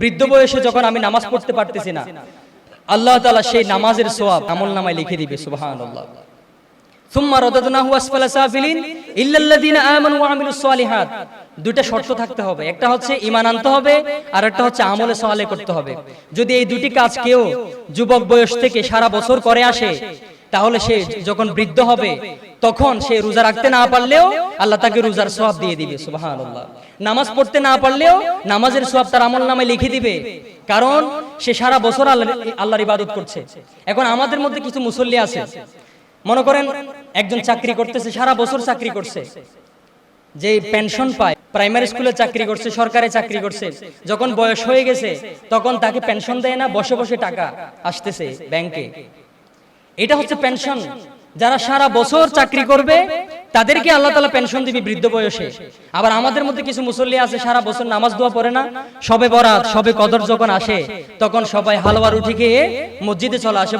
বৃদ্ধ বয়সে যখন আমি নামাজ পড়তে পারতেছি না, আল্লাহ তাআলা সেই নামাজের সোয়াব আমল নামায় লিখে দিবে, সুবহানাল্লাহ। সুম্মা রাদাদনাহু আসফালা সাফিলিন দুইটা শর্ত থাকতে হবে, একটা হচ্ছে ঈমান আনতে হবে, আর একটা হচ্ছে আমলে সালে করতে হবে। যদি এই দুটি কাজ কেউ যুবক বয়স থেকে সারা বছর করে আসে তাহলে সে যখন বৃদ্ধ হবে, তখন সে রোজা রাখতে না পারলেও আল্লাহ তাকে রোজার সওয়াব দিয়ে দিবে, সুবহানাল্লাহ। নামাজ পড়তে না পারলেও নামাজের সওয়াব তার আমল নামে লিখে দিবে, কারণ সে সারা বছর আল্লাহ আল্লাহর ইবাদত করছে। এখন আমাদের মধ্যে কিছু মুসল্লি আছে। মনে করেন, একজন চাকরি করতেছে, সারা বছর চাকরি করছে। যে পেনশন পায় প্রাইমারি স্কুলে চাকরি করছে, সরকারি চাকরি করছে, যখন বয়স হয়ে গেছে, তখন তাকে পেনশন দেয় না, বসে বসে টাকা আসতেছে ব্যাংকে এটা হচ্ছে পেনশন যারা সারা বছর চাকরি করবে, তাদেরকে আল্লাহ তালা পেনশন দিবে বৃদ্ধ বয়সে। আবার আমাদের মধ্যে কিছু মুসল্লি আছে, সারা বছর নামাজ দোয়া পড়ে না, সবে বরাত, সবে কদর যখন আসে, তখন সবাই হালুয়া রুটি খেয়ে মসজিদে চলে আসে।